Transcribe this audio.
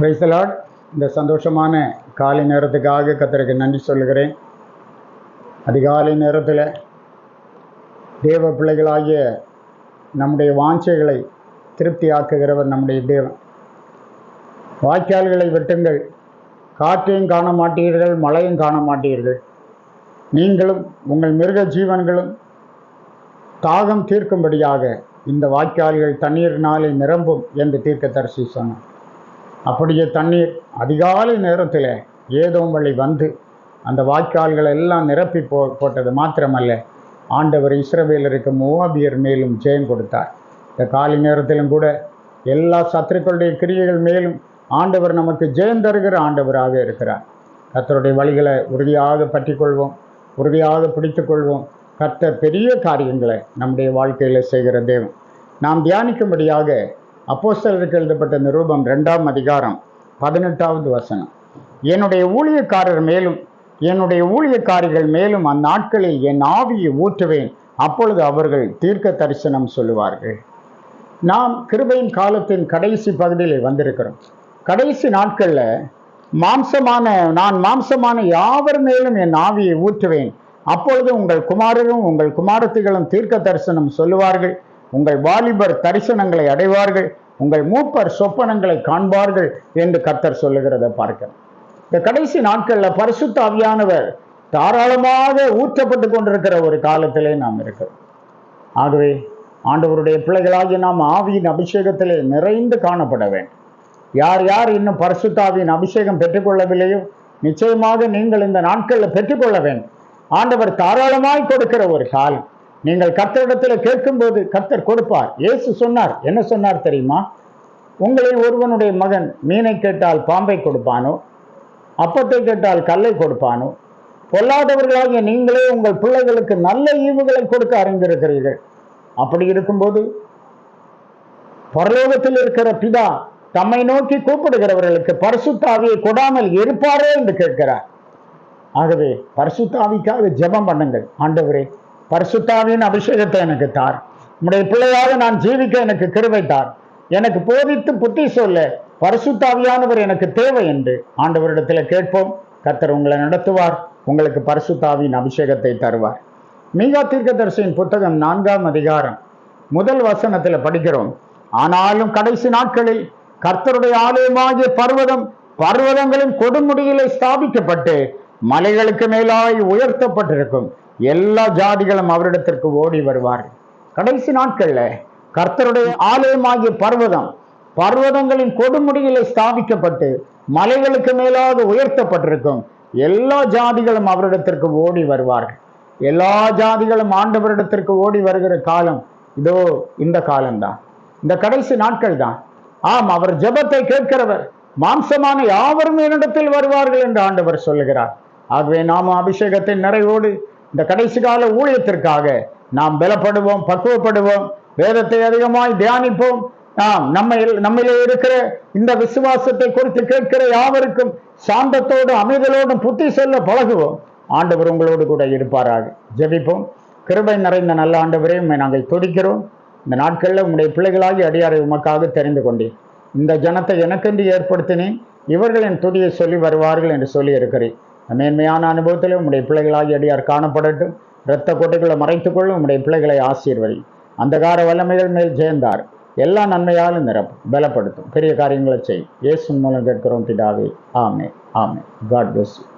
வைசலாட் இந்த சந்தோஷமான காலை நேரத்துக்காக கத்தருக்கு நன்றி சொல்லுகிறேன். அதிகாலை நேரத்தில் தேவ பிள்ளைகளாகிய நம்முடைய வாஞ்சைகளை திருப்தியாக்குகிறவர் நம்முடைய தேவன். வாய்க்கால்களை வெட்டுங்கள். காற்றையும் காண மாட்டீர்கள் மழையும் காண மாட்டீர்கள். நீங்களும் உங்கள் மிருக ஜீவன்களும் தாகம் தீர்க்கும்படியாக இந்த வாய்க்கால்கள் தண்ணீரினாலே நிரம்பும் என்று தீர்க்கதரிசி சொன்னார். அப்படியே தண்ணீர் அதிகாலை நேரத்தில் ஏதோ வழி வந்து அந்த வாய்க்கால்களை எல்லாம் நிரப்பி போ போட்டது மாத்திரமல்ல. ஆண்டவர் இஸ்ரவேலருக்கு மூவாபியர் மேலும் ஜெயம் கொடுத்தார். இந்த காலை நேரத்திலும் கூட எல்லா சத்துருக்களுடைய கிரியைகள் மேலும் ஆண்டவர் நமக்கு ஜெயம் தருகிற ஆண்டவராக இருக்கிறார். கத்தருடைய வழிகளை உறுதியாக பற்றிக்கொள்வோம் உறுதியாக பிடித்துக்கொள்வோம். கர்த்தர் பெரிய காரியங்களை நம்முடைய வாழ்க்கையில் செய்கிற தேவன். நாம் தியானிக்கும்படியாக அப்போஸ்தலருக்கு எழுதப்பட்ட நிரூபம் ரெண்டாம் அதிகாரம் பதினெட்டாவது வசனம். என்னுடைய ஊழியக்காரர் மேலும் என்னுடைய ஊழியக்காரிகள் மேலும் அந்நாட்களில் என் ஆவியை ஊற்றுவேன். அப்பொழுது அவர்கள் தீர்க்க தரிசனம் சொல்லுவார்கள். நாம் கிருபையின் காலத்தின் கடைசி பகுதியில் வந்திருக்கிறோம். கடைசி நாட்களில் மாம்சமான நான் மாம்சமான யாவர் மேலும் என் ஆவியை ஊற்றுவேன். அப்பொழுது உங்கள் குமாரரும் உங்கள் குமாரத்திகளும் தீர்க்க தரிசனம் சொல்லுவார்கள். உங்கள் வாலிபர் தரிசனங்களை அடைவார்கள் உங்கள் மூப்பர் சொப்பனங்களை காண்பார்கள் என்று கர்த்தர் சொல்லுகிறத பார்க்கிறோம். இந்த கடைசி நாட்களில் பரிசுத்த அவியானவர் தாராளமாக ஊற்றப்பட்டு கொண்டிருக்கிற ஒரு காலத்திலே நாம் இருக்கிறோம். ஆகவே ஆண்டவருடைய பிள்ளைகளாகி நாம் ஆவியின் அபிஷேகத்திலே நிறைந்து காணப்பட வேண்டும். யார் யார் இன்னும் பரிசுத்தாவியின் அபிஷேகம் பெற்றுக்கொள்ளவில்லையோ நிச்சயமாக நீங்கள் இந்த நாட்களில் பெற்றுக்கொள்ள வேண்டும். ஆண்டவர் தாராளமாய் கொடுக்கிற ஒரு காலம். நீங்கள் கர்த்தரிடத்தில் கேட்கும்போது கர்த்தர் கொடுப்பார். இயேசு சொன்னார். என்ன சொன்னார் தெரியுமா? உங்களில் ஒருவனுடைய மகன் மீனை கேட்டால் பாம்பை கொடுப்பானோ? அப்பத்தை கேட்டால் கல்லை கொடுப்பானோ? பொல்லாதவர்களாகிய நீங்களே உங்கள் பிள்ளைகளுக்கு நல்ல ஈவுகளை கொடுக்க அறிந்திருக்கிறீர்கள். அப்படி இருக்கும்போது பரலோகத்தில் இருக்கிற பிதா தம்மை நோக்கி கூப்பிடுகிறவர்களுக்கு பரிசுத்தாவியை கொடாமல் இருப்பாரே என்று கேட்கிறார். ஆகவே பரிசுத்தாவிக்காக ஜெபம் பண்ணுங்கள். ஆண்டவரே பரிசுத்தாவின் அபிஷேகத்தை எனக்கு தார். உம்முடைய பிள்ளையாக நான் ஜீவிக்க எனக்கு கிருபை தார். எனக்கு போதித்து புத்தி சொல்ல பரிசுத்தாவியானவர் எனக்கு தேவை என்று ஆண்டவரிடத்தில் கேட்போம். கர்த்தர் உங்களை நடத்துவார். உங்களுக்கு பரிசுத்தாவின் அபிஷேகத்தை தருவார். மீகா தீர்க்கதரிசியின் புத்தகம் நான்காம் அதிகாரம் முதல் வசனத்தில் படிக்கிறோம். ஆனாலும் கடைசி நாட்களில் கர்த்தருடைய ஆலயமாகிய பர்வதம் பர்வதங்களின் கொடுமுடியிலே ஸ்தாபிக்கப்பட்டு மலைகளுக்கு மேலாய் உயர்த்தப்பட்டிருக்கும். எல்லா ஜாதிகளும் அவரிடத்திற்கு ஓடி வருவார்கள் கடைசி நாட்கள்ல கர்த்தருடைய ஆலயமாகிய பர்வதம் பர்வதங்களின் கொடுமுடியிலே ஸ்தாபிக்கப்பட்டு மலைகளுக்கு மேலாக உயர்த்தப்பட்டிருக்கும். எல்லா ஜாதிகளும் அவரிடத்திற்கு ஓடி வருவார்கள். எல்லா ஜாதிகளும் ஆண்டவரிடத்திற்கு ஓடி வருகிற காலம் இதோ இந்த காலம்தான். இந்த கடைசி நாட்கள் தான் ஆம் அவர் ஜெபத்தை கேட்கிறவர் மாம்சமான யாவரும் என்னிடத்தில் வருவார்கள் என்று ஆண்டவர் சொல்லுகிறார். ஆகவே நாம் அபிஷேகத்தின் நிறைவோடு இந்த கடைசி கால ஊழியத்திற்காக நாம் பலப்படுவோம் பக்குவப்படுவோம் வேதத்தை அதிகமாய் தியானிப்போம். நாம் நம்ம நம்மிலே இருக்கிற இந்த விசுவாசத்தை குறித்து கேட்கிற யாவருக்கும் சாந்தத்தோடும் அமைதலோடும் புத்தி சொல்ல பழகுவோம். ஆண்டவர் உங்களோடு கூட இருப்பாராக. ஜெபிப்போம். கிருபை நிறைந்த நல்ல ஆண்டவரே உண்மை நாங்கள் துடிக்கிறோம் இந்த நாட்களில் உங்களுடைய பிள்ளைகளாகி அடியாரை உமக்காக தெரிந்து கொண்டேன். இந்த ஜனத்தை எனக்கென்று ஏற்படுத்தினேன். இவர்களின் துடியை சொல்லி வருவார்கள் என்று சொல்லி இருக்கிறேன் மேன்மையான அனுபவத்தில் உம்முடைய பிள்ளைகளாகி அடியார் காணப்படட்டும். இரத்த கொட்டைகளை மறைத்துக்கொள்ளும் உம்முடைய பிள்ளைகளை ஆசீர்வதி. அந்தகார வல்லமைகள் மேல் ஜெயந்தார். எல்லா நன்மையாலும் நிரப்பும் பலப்படுத்தும். பெரிய காரியங்களை செய். இயேசு மூலம் கேட்கிறோம் பிதாவே. ஆமே ஆமே காட் பிளஸ் யூ